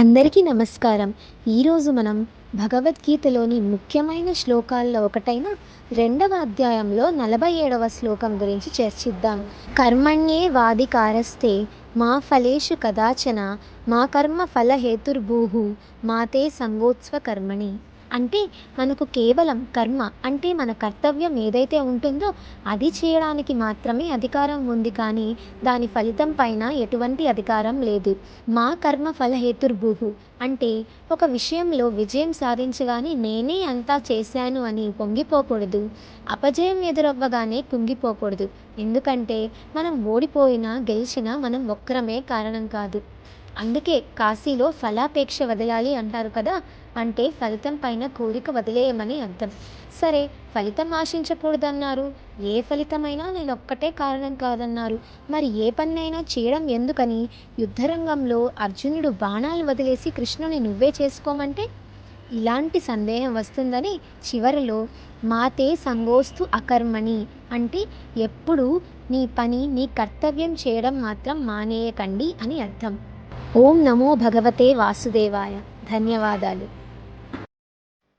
అందరికీ నమస్కారం. ఈరోజు మనం భగవద్గీతలోని ముఖ్యమైన శ్లోకాల్లో ఒకటైన రెండవ అధ్యాయంలో నలభై ఏడవ శ్లోకం గురించి చర్చిద్దాం. కర్మణ్యే వాదికారస్తే మా ఫలేషు కదాచన మా కర్మ ఫలహేతుర్భూహు మాతే సంగోత్స్వ కర్మణి అంటే మనకు కేవలం కర్మ అంటే మన కర్తవ్యం ఏదైతే ఉంటుందో అది చేయడానికి మాత్రమే అధికారం ఉంది కానీ దాని ఫలితం పైన ఎటువంటి అధికారం లేదు. మా కర్మ ఫలహేతుర్భూహు. అంటే ఒక విషయంలో విజయం సాధించగానే నేనే అంతా చేశాను అని పొంగిపోకూడదు. అపజయం ఎదురవ్వగానే కుంగిపోకూడదు. ఎందుకంటే మనం ఓడిపోయినా గెలిచినా మనం ఒక్కరమే కారణం కాదు. అందుకే కాశీలో ఫలాపేక్ష వదలాలి అంటారు కదా అంటే ఫలితం పైన కోరిక వదిలేయమని అర్థం. సరే ఫలితం ఆశించకూడదన్నారు. ఏ ఫలితమైనా నేను ఒక్కటే కారణం కాదన్నారు. మరి ఏ పన్నైనా చేయడం ఎందుకని? యుద్ధరంగంలో అర్జునుడు బాణాలు వదిలేసి కృష్ణుని నువ్వే చేసుకోమంటే? ఇలాంటి సందేహం వస్తుందని చివరిలో మాతే సంగోస్తు అకర్మణి అంటే ఎప్పుడు నీ పని నీ కర్తవ్యం చేయడం మాత్రం మానేయకండి అని అర్థం. ఓం నమో భగవతే వాసుదేవాయ. ధన్యవాదాలు.